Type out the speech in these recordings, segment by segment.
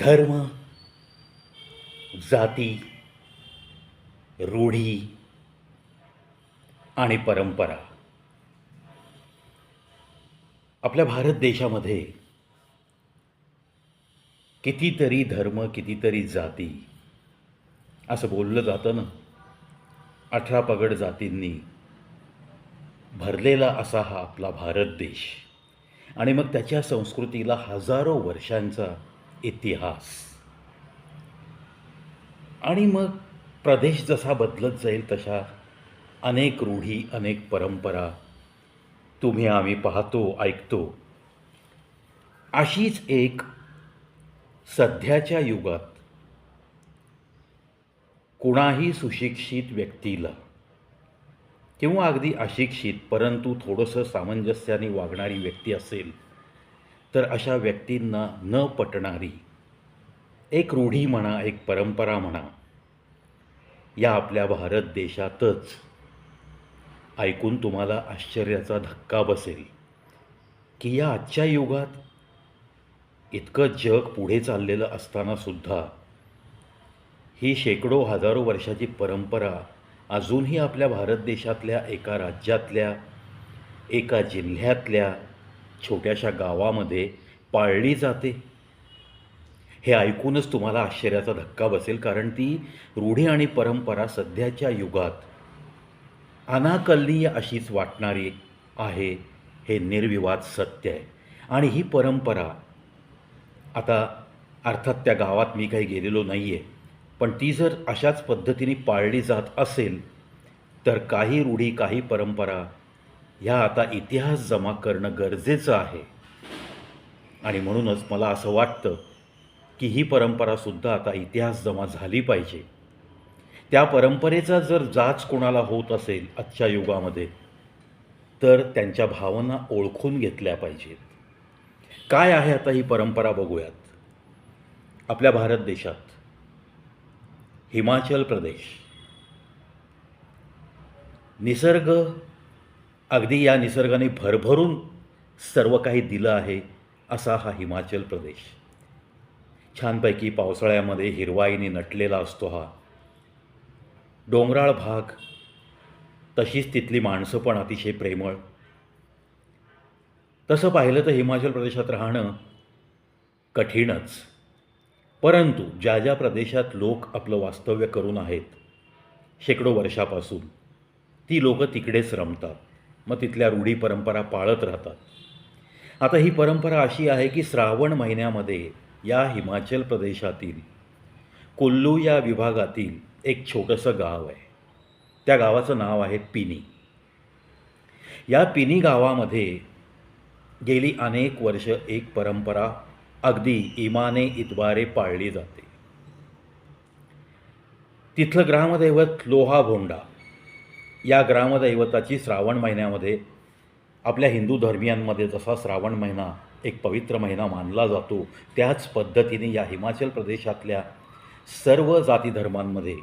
धर्म जाती रूढी आणि परंपरा. आपल्या भारत देशामध्ये कितीतरी धर्म कितीतरी जाती असं बोललं जातं ना अठरा पगड जातींनी भरलेला असा हा आपला भारत देश. आणि मग त्याच्या संस्कृतीला हजारो वर्षांचा इतिहास. आणि मग प्रदेश जसा बदलत जाईल तशा अनेक रूढी अनेक परंपरा तुम्ही आम्ही पाहतो ऐकतो. अशीच एक सध्याच्या युगात कुणाही सुशिक्षित व्यक्तीला किंवा अगदी अशिक्षित परंतु थोडंसं सामंजस्याने वागणारी व्यक्ती असेल तर अशा व्यक्तींना न पटणारी एक रूढी म्हणा एक परंपरा म्हणा या आपल्या भारत देशातच ऐकून तुम्हाला आश्चर्याचा धक्का बसेल की या आजच्या युगात इतकं जग पुढे चाललेलं असतानासुद्धा ही शेकडो हजारो वर्षाची परंपरा अजूनही आपल्या भारत देशातल्या एका राज्यातल्या एका जिल्ह्यातल्या छोट्याशा गावामध्ये पाळली जाते. हे ऐकूनच तुम्हाला आश्चर्याचा धक्का बसेल कारण ती रूढी आणि परंपरा सध्याच्या युगात अनाकलनीय अशीच वाटणारी आहे हे निर्विवाद सत्य आहे. आणि ही परंपरा आता अर्थात त्या गावात मी काही गेलेलो नाही आहे पण ती जर अशाच पद्धतीने पाळली जात असेल तर काही रूढी काही परंपरा ह्या आता इतिहास जमा करणं गरजेचं आहे. आणि म्हणूनच मला असं वाटतं की ही परंपरासुद्धा आता इतिहास जमा झाली पाहिजे. त्या परंपरेचा जर जाच कोणाला होत असेल आजच्या युगामध्ये तर त्यांच्या भावना ओळखून घेतल्या पाहिजेत. काय आहे आता ही परंपरा बघूयात. आपल्या भारत देशात हिमाचल प्रदेश. निसर्ग अगदी या निसर्गाने भरभरून सर्व काही दिलं आहे असा हा हिमाचल प्रदेश. छानपैकी पावसाळ्यामध्ये हिरवाईने नटलेला असतो हा. डोंगराळ भाग तशीच तिथली माणसं पण अतिशय प्रेमळ. तसं पाहिलं तर हिमाचल प्रदेशात राहणं कठीणच. परंतु ज्या ज्या प्रदेशात लोक आपलं वास्तव्य करून आहेत शेकडो वर्षापासून ती लोकं तिकडेच रमतात. मग तिथल्या रूढी परंपरा पाळत राहतात. आता ही परंपरा अशी आहे की श्रावण महिन्यामध्ये या हिमाचल प्रदेशातील कुल्लू या विभागातील एक छोटंसं गाव आहे. त्या गावाचं नाव आहे पिनी. या पिनी गावामध्ये गेली अनेक वर्ष एक परंपरा अगदी इमाने इतबारे पाळली जाते. तिथलं ग्रामदैवत लोहा भोंडा. या ग्रामदैवताची श्रावण महिन्यामध्ये आपल्या हिंदू धर्मियांमध्ये जसा श्रावण महिना एक पवित्र महिना मानला जातो त्याच पद्धतीने या हिमाचल प्रदेशातल्या सर्व जाती धर्मांमध्ये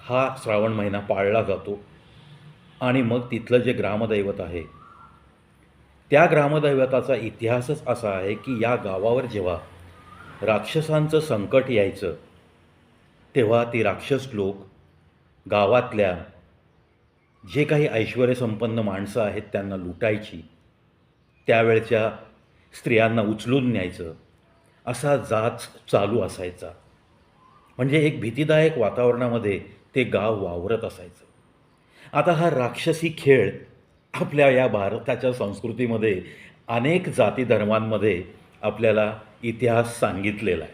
हा श्रावण महिना पाळला जातो. आणि मग तिथलं जे ग्रामदैवत आहे त्या ग्रामदैवताचा इतिहासच असा आहे की या गावावर जेव्हा राक्षसांचं संकट यायचं तेव्हा ती राक्षस लोक गावातल्या जे काही ऐश्वर्यसंपन्न माणसं आहेत त्यांना लुटायची त्यावेळच्या स्त्रियांना उचलून न्यायचं असा जाच चालू असायचा. म्हणजे एक भीतीदायक वातावरणामध्ये ते गाव वावरत असायचं. आता हा राक्षसी खेळ आपल्या या भारताच्या संस्कृतीमध्ये अनेक जाती धर्मांमध्ये आपल्याला इतिहास सांगितलेला आहे.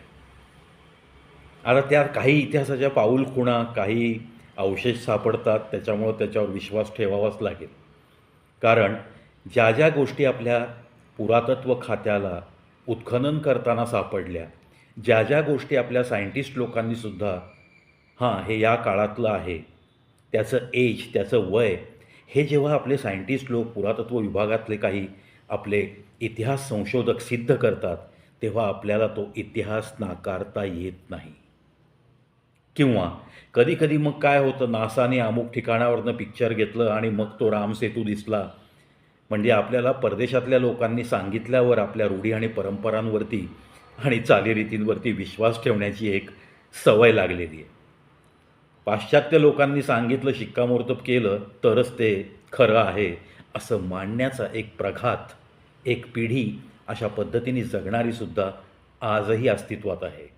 आता त्या काही इतिहासाच्या पाऊल खुणा काही अवशेष सापडतात त्याच्यामुळं त्याच्यावर विश्वास ठेवावाच लागेल. कारण ज्या ज्या गोष्टी आपल्या पुरातत्व खात्याला उत्खनन करताना सापडल्या ज्या ज्या गोष्टी आपल्या सायंटिस्ट लोकांनीसुद्धा हां हे या काळातलं आहे त्याचं एज त्याचं वय हे जेव्हा आपले सायंटिस्ट लोक पुरातत्व विभागातले काही आपले इतिहास संशोधक सिद्ध करतात तेव्हा आपल्याला तो इतिहास नाकारता येत नाही. किंवा कधीकधी मग काय होतं नासाने अमुक ठिकाणावरनं पिक्चर घेतलं आणि मग तो रामसेतू दिसला. म्हणजे आपल्याला परदेशातल्या लोकांनी सांगितल्यावर आपल्या रूढी आणि परंपरांवरती आणि चालीरीतींवरती विश्वास ठेवण्याची एक सवय लागलेली आहे. पाश्चात्य लोकांनी सांगितलं शिक्कामोर्तब केलं तरच ते खरं आहे असं मांडण्याचा एक प्रघात एक पिढी अशा पद्धतीने जगणारीसुद्धा आजही अस्तित्वात आहे.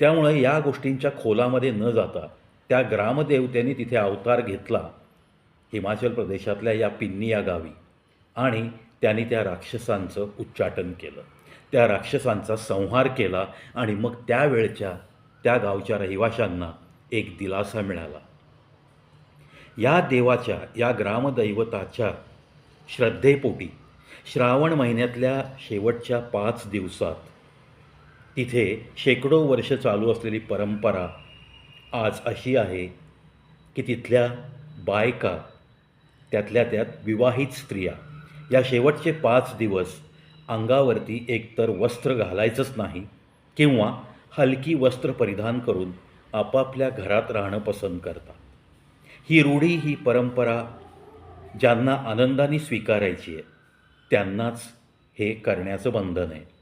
त्यामुळे या गोष्टींच्या खोलामध्ये न जाता त्या ग्रामदेवतेने तिथे अवतार घेतला. हिमाचल प्रदेशातल्या या पिन्नी या गावी. आणि त्यांनी त्या राक्षसांचं उच्चाटन केलं. त्या राक्षसांचा संहार केला आणि मग त्यावेळच्या त्या गावच्या रहिवाशांना एक दिलासा मिळाला. या देवाच्या या ग्रामदैवताच्या श्रद्धेपोटी श्रावण महिन्यातल्या शेवटच्या पाच दिवसात तिथे शेकडो वर्ष चालू असलेली परंपरा आज अशी आहे की तिथल्या बायका त्यातल्या त्यात विवाहित स्त्रिया या शेवटचे पाच दिवस अंगावरती एकतर वस्त्र घालायचंच नाही किंवा हलकी वस्त्र परिधान करून आपापल्या घरात राहणं पसंत करतात. ही रूढी ही परंपरा ज्यांना आनंदाने स्वीकारायची आहे त्यांनाच हे करण्याचं बंधन आहे.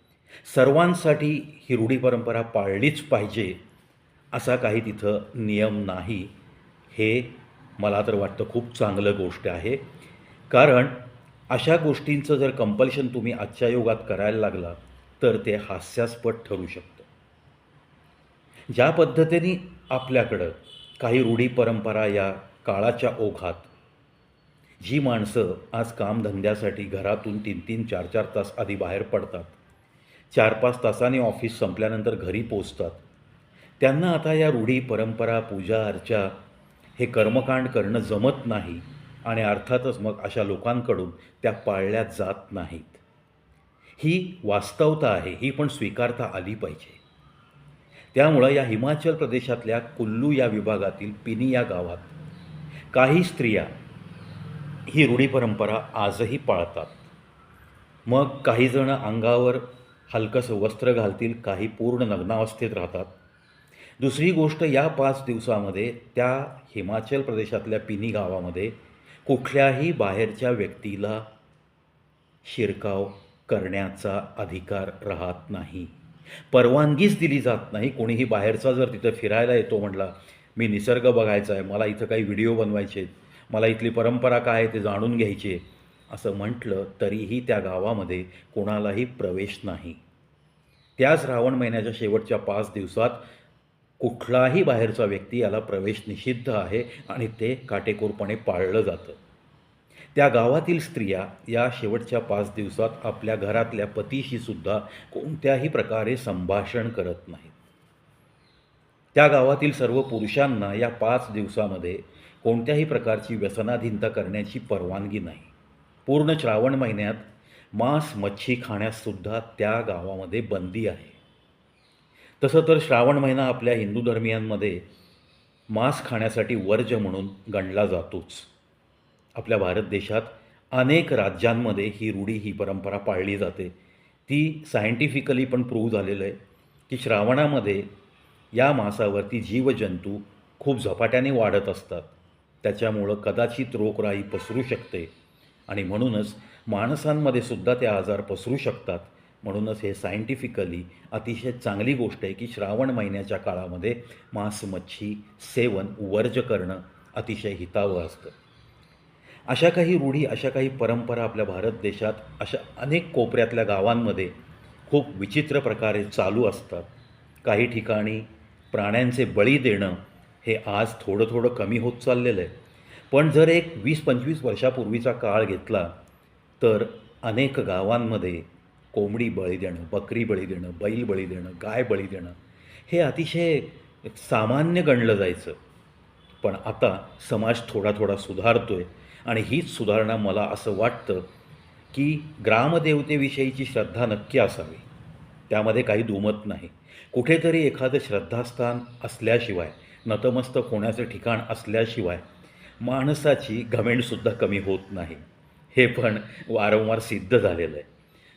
सर्वांसाठी ही रूढी परंपरा पाळलीच पाहिजे असा काही तिथं नियम नाही. हे मला तर वाटतं खूप चांगलं गोष्ट आहे. कारण अशा गोष्टींचं जर कंपल्शन तुम्ही आजच्या युगात करायला लागला तर ते हास्यास्पद ठरू शकतं. ज्या पद्धतीने आपल्याकडं काही रूढी परंपरा या काळाच्या ओघात जी माणसं आज कामधंद्यासाठी घरातून तीन तीन चार चार तास आधी बाहेर पडतात चार पाच तासांनी ऑफिस संपल्यानंतर घरी पोचतात त्यांना आता या रूढी परंपरा पूजा अर्चा हे कर्मकांड करणं जमत नाही आणि अर्थातच मग अशा लोकांकडून त्या पाळल्या जात नाहीत. ही वास्तवता आहे ही पण स्वीकारता आली पाहिजे. त्यामुळं या हिमाचल प्रदेशातल्या कुल्लू या विभागातील पिनी या गावात काही स्त्रिया ही रूढी परंपरा आजही पाळतात. मग काहीजणं अंगावर हलकंसं वस्त्र घालतील काही पूर्ण नग्नावस्थेत राहतात. दुसरी गोष्ट या पाच दिवसामध्ये त्या हिमाचल प्रदेशातल्या पिनी गावामध्ये कुठल्याही बाहेरच्या व्यक्तीला शिरकाव करण्याचा अधिकार राहत नाही. परवानगीच दिली जात नाही. कोणीही बाहेरचा जर तिथं फिरायला येतो म्हटला मी निसर्ग बघायचा आहे मला इथं काही व्हिडिओ बनवायचे आहेत मला इथली परंपरा काय आहे ते जाणून घ्यायची आहे. असं म्हटलं तरीही त्या गावामध्ये कोणालाही प्रवेश नाही. त्या श्रावण महिन्याच्या शेवटच्या पाच दिवसात कुठलाही बाहेरचा व्यक्ती याला प्रवेश निषिद्ध आहे आणि ते काटेकोरपणे पाळलं जातं. त्या गावातील स्त्रिया या शेवटच्या पाच दिवसात आपल्या घरातल्या पतीशी सुद्धा कोणत्याही प्रकारे संभाषण करत नाहीत. त्या गावातील सर्व पुरुषांना या पाच दिवसामध्ये कोणत्याही प्रकारची व्यसनाधीनता करण्याची परवानगी नाही. पूर्ण श्रावण महिन्यात मांस मच्छी खाण्याससुद्धा त्या गावामध्ये बंदी आहे. तसं तर श्रावण महिना आपल्या हिंदू धर्मियांमध्ये मांस खाण्यासाठी वर्ज म्हणून गणला जातोच. आपल्या भारत देशात अनेक राज्यांमध्ये ही रूढी ही परंपरा पाळली जाते. ती सायंटिफिकली पण प्रूव्ह झालेलं आहे की श्रावणामध्ये या मासावरती जीवजंतू खूप झपाट्याने वाढत असतात. त्याच्यामुळं कदाचित रोगराई पसरू शकते. आणि म्हणूनच माणसांमध्ये सुद्धा ते आजार पसरू शकतात. म्हणूनच हे सायंटिफिकली अतिशय चांगली गोष्ट आहे की श्रावण महिन्याच्या काळामध्ये मांस मच्छी सेवन वर्ज करणं अतिशय हितावं असतं. अशा काही रूढी अशा काही परंपरा आपल्या भारत देशात अशा अनेक कोपऱ्यातल्या गावांमध्ये खूप विचित्र प्रकारे चालू असतात. काही ठिकाणी प्राण्यांचे बळी देणं हे आज थोडं थोडं कमी होत चाललेलं आहे. पण जर एक वीस पंचवीस वर्षापूर्वीचा काळ घेतला तर अनेक गावांमध्ये कोंबडी बळी देणं बकरी बळी देणं बैल बळी देणं गाय बळी देणं हे अतिशय सामान्य गणलं जायचं. पण आता समाज थोडा थोडा सुधारतो आहे आणि हीच सुधारणा मला असं वाटतं की ग्रामदेवतेविषयीची श्रद्धा नक्की असावी. त्यामध्ये काही दुमत नाही. कुठेतरी एखादं श्रद्धास्थान असल्याशिवाय नतमस्तक होण्याचं ठिकाण असल्याशिवाय माणसाची घमेंडसुद्धा कमी होत नाही. हे पण वारंवार सिद्ध झालेलं आहे.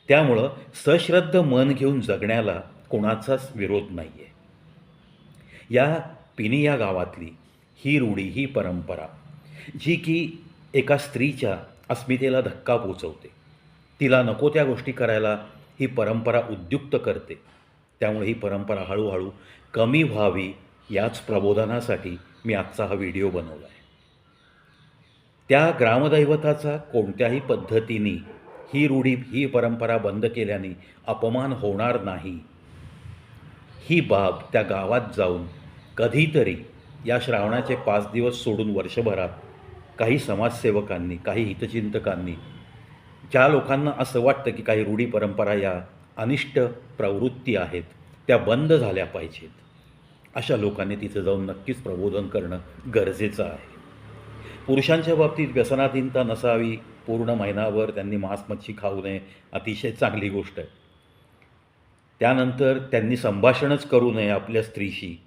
त्यामुळं सश्रद्ध मन घेऊन जगण्याला कोणाचाच विरोध नाही आहे या पिनी या गावातली ही रूढी ही परंपरा जी की एका स्त्रीच्या अस्मितेला धक्का पोचवते. तिला नको त्या गोष्टी करायला ही परंपरा उद्युक्त करते. त्यामुळे ही परंपरा हळूहळू कमी व्हावी याच प्रबोधनासाठी मी आजचा हा व्हिडिओ बनवला आहे त्या ग्रामदैवताचा कोणत्याही पद्धतीने ही रूढी ही परंपरा बंद केल्याने अपमान होणार नाही. ही बाब त्या गावात जाऊन कधीतरी या श्रावणाचे पाच दिवस सोडून वर्षभरात काही समाजसेवकांनी काही हितचिंतकांनी ज्या लोकांना असं वाटतं की काही रूढी परंपरा या अनिष्ट प्रवृत्ती आहेत त्या बंद झाल्या पाहिजेत. अशा लोकांनी तिथे जाऊन नक्कीच प्रबोधन करणं गरजेचं आहे. पुरुषांच्या बाबतीत व्यसनाधीनता नसावी पूर्ण महिनाभर त्यांनी मांस मच्छी खाऊ नये अतिशय चांगली गोष्ट आहे. त्यानंतर त्यांनी संभाषणच करू नये आपल्या स्त्रीशी.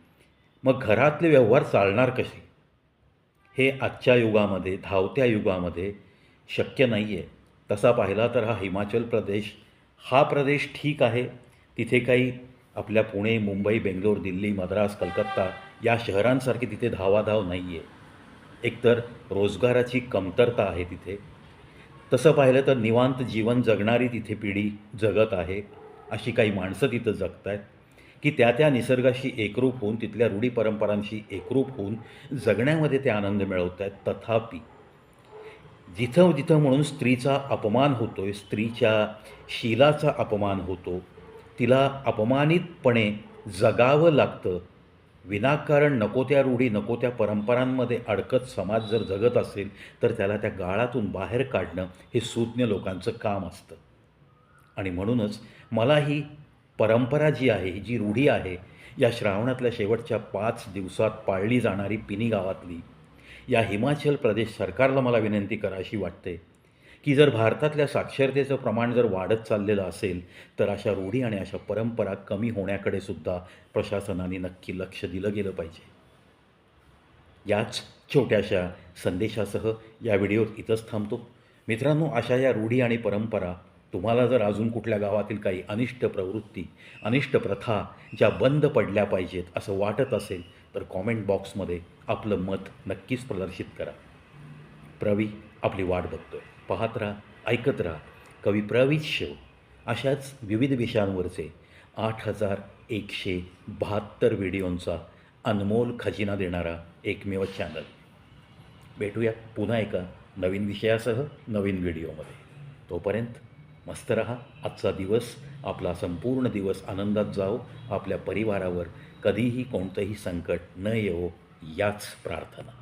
मग घरातले व्यवहार चालणार कसे? हे आजच्या युगामध्ये धावत्या युगामध्ये शक्य नाही आहे तसा पाहिला तर हा हिमाचल प्रदेश हा प्रदेश ठीक आहे. तिथे काही आपल्या पुणे मुंबई बेंगलोर दिल्ली मद्रास कलकत्ता या शहरांसारखी तिथे धावाधाव नाही आहे एकतर रोजगाराची कमतरता आहे तिथे. तसं पाहिलं तर निवांत जीवन जगणारी तिथे पिढी जगत आहे अशी काही माणसं तिथं जगत आहेत की त्या त्या निसर्गाशी एकरूप होऊन तिथल्या रूढी परंपरांशी एकरूप होऊन जगण्यामध्ये ते आनंद मिळवत आहेत तथापि जिथं जिथं म्हणून स्त्रीचा अपमान होतो आहे स्त्रीच्या शीलाचा अपमान होतो तिला अपमानितपणे जगावं लागतं विनाकारण नको त्या रूढी नको त्या परंपरांमध्ये अडकत समाज जर जगत असेल तर त्याला त्या गाळातून बाहेर काढणं हे सुज्ञ लोकांचं काम असतं. आणि म्हणूनच मला ही परंपरा जी आहे ही जी रूढी आहे या श्रावणातल्या शेवटच्या पाच दिवसात पाळली जाणारी पिनी गावातली या हिमाचल प्रदेश सरकारला मला विनंती कराशी वाटते. की जर भारतातल्या साक्षरतेचं प्रमाण जर वाढत चाललेलं असेल तर अशा रूढी आणि अशा परंपरा कमी होण्याकडे सुद्धा प्रशासनाने नक्की लक्ष दिलं गेलं पाहिजे. याच छोट्याशा संदेशासह या व्हिडिओत इथंच थांबतो. मित्रांनो अशा या रूढी आणि परंपरा तुम्हाला जर अजून कुठल्या गावातील काही अनिष्ट प्रवृत्ती अनिष्ट प्रथा ज्या बंद पडल्या पाहिजेत असं वाटत असेल तर कॉमेंट बॉक्समध्ये आपलं मत नक्कीच प्रदर्शित करा. प्रवी आपली वाट बघतोय. पाहत राहा ऐकत राहा. कवी प्रविश्य शेव अशाच विविध विषयांवरचे आठ हजार एकशे बहात्तर व्हिडिओंचा अनमोल खजिना देणारा एकमेव चॅनल भेटूया पुन्हा एका नवीन विषयासह नवीन व्हिडिओमध्ये. तोपर्यंत मस्त रहा. आजचा दिवस आपला संपूर्ण दिवस आनंदात जाओ. आपल्या परिवारावर कधीही कोणतंही संकट न येवो याच प्रार्थना.